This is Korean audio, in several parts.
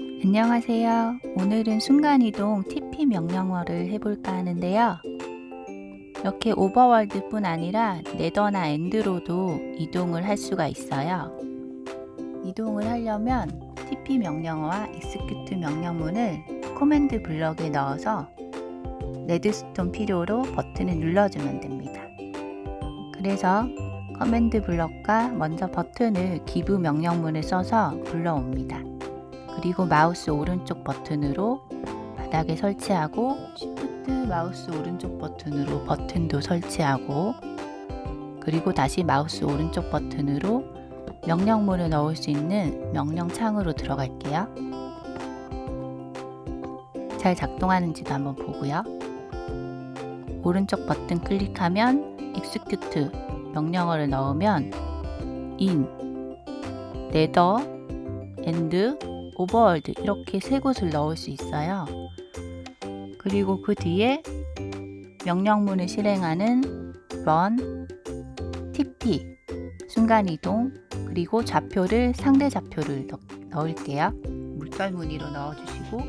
안녕하세요. 오늘은 순간이동 TP 명령어를 해볼까 하는데요. 이렇게 오버월드뿐 아니라 네더나 엔드로도 이동을 할 수가 있어요. 이동을 하려면 TP 명령어와 execute 명령문을 코맨드 블럭에 넣어서 레드스톤 필요로 버튼을 눌러주면 됩니다. 그래서 커맨드 블럭과 먼저 버튼을 기브 명령문을 써서 불러옵니다. 그리고 마우스 오른쪽 버튼으로 바닥에 설치하고 Shift 마우스 오른쪽 버튼으로 버튼도 설치하고 그리고 다시 마우스 오른쪽 버튼으로 명령문을 넣을 수 있는 명령 창으로 들어갈게요. 잘 작동하는지도 한번 보고요. 오른쪽 버튼 클릭하면 execute 명령어를 넣으면 in, nether, and, overworld 이렇게 세 곳을 넣을 수 있어요. 그리고 그 뒤에 명령문을 실행하는 run, tp, 순간이동, 그리고 좌표를 상대 좌표를 넣, 넣을게요. 물결 무늬로 넣어주시고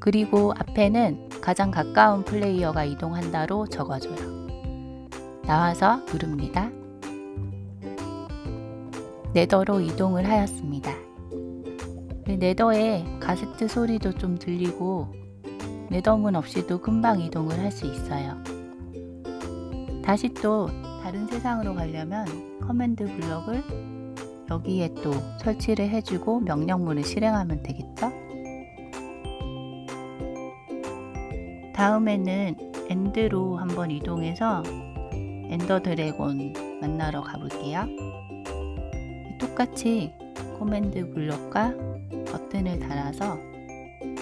그리고 앞에는 가장 가까운 플레이어가 이동한다로 적어줘요. 나와서 누릅니다. 네더로 이동을 하였습니다. 네더에 가세트 소리도 좀 들리고 네더문 없이도 금방 이동을 할 수 있어요. 다시 또 다른 세상으로 가려면 커맨드 블럭을 여기에 또 설치를 해주고 명령문을 실행하면 되겠죠? 다음에는 엔드로 한번 이동해서 엔더 드래곤 만나러 가볼게요. 똑같이 코맨드 블럭과 버튼을 달아서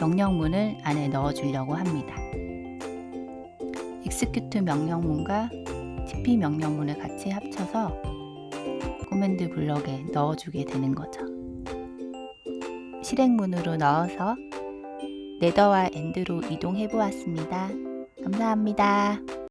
명령문을 안에 넣어 주려고 합니다. execute 명령문과 tp 명령문을 같이 합쳐서 코맨드 블럭에 넣어 주게 되는 거죠. 실행문으로 넣어서 네더와 엔드로 이동해 보았습니다. 감사합니다.